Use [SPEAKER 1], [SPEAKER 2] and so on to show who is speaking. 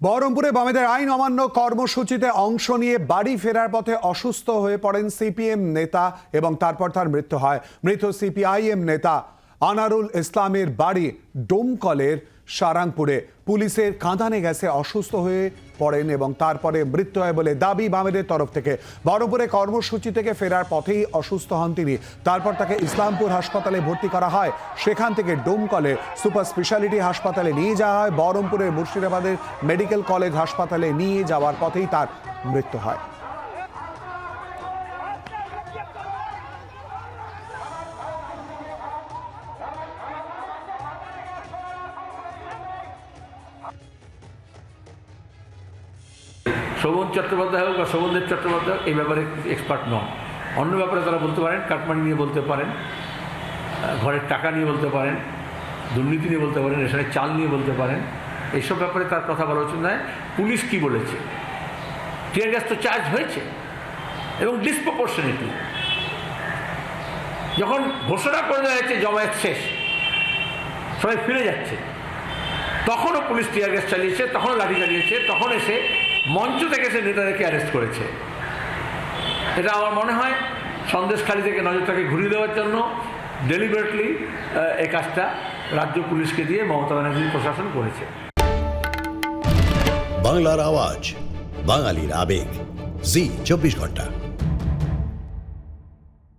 [SPEAKER 1] বহরমপুরে বামেদের আইন অমান্য কর্মসূচিতে অংশ নিয়ে বাড়ি ফেরার পথে অসুস্থ হয়ে পড়েন সিপিএম নেতা এবং তারপর তার মৃত্যু হয়। মৃত সিপিআইএম নেতা আনারুল ইসলামের বাড়ি ডোমকলের সারাংপুরে। পুলিশের কাঁদানে গেছে, অসুস্থ হয়ে পড়েন এবং তারপরে মৃত্যু হয় বলে দাবি বামেদের তরফ থেকে। বহরমপুরে কর্মসূচি থেকে ফেরার পথেই অসুস্থ হন তিনি। তারপর তাকে ইসলামপুর হাসপাতালে ভর্তি করা হয়। সেখান থেকে ডোমকলে সুপার স্পেশালিটি হাসপাতালে নিয়ে যাওয়া হয়। বহরমপুরের মুর্শিদাবাদের মেডিকেল কলেজ হাসপাতালে নিয়ে যাওয়ার পথেই তার মৃত্যু হয়।
[SPEAKER 2] শোভন চট্টোপাধ্যায় হোক বা শোভনদেব চট্টোপাধ্যায় এই ব্যাপারে এক্সপার্ট নন। অন্য ব্যাপারে তারা বলতে পারেন, কাটমানি নিয়ে বলতে পারেন ঘরের টাকা নিয়ে বলতে পারেন, দুর্নীতি নিয়ে বলতে পারেন, রেশনের চাল নিয়ে বলতে পারেন এইসব ব্যাপারে তার কথা বলা উচিত নয়। পুলিশ কি বলেছে? টিয়ার গ্যাস তো চার্জ হয়েছে এবং ডিসপ্রপোর্শনেটলি যখন ঘোষণা করে দেওয়া হয়েছে, জমায়েত শেষ, সবাই ফিরে যাচ্ছে। তখনও পুলিশ টিয়ার গ্যাস চালিয়েছে, তখনও লাঠি চালিয়েছে, তখন এসে মঞ্চ থেকে সে নেতাদেরকে অ্যারেস্ট করেছে। এটা আমার মনে হয় সন্দেশখালী থেকে নজরটাকে ঘুরিয়ে দেওয়ার জন্য ডেলিভারেটলি এই কাজটা রাজ্য পুলিশকে দিয়ে মমতা ব্যানার্জি প্রশাসন করেছে।
[SPEAKER 3] বাংলার আওয়াজ, বাঙালির আবেগ। জি, চব্বিশ ঘণ্টা।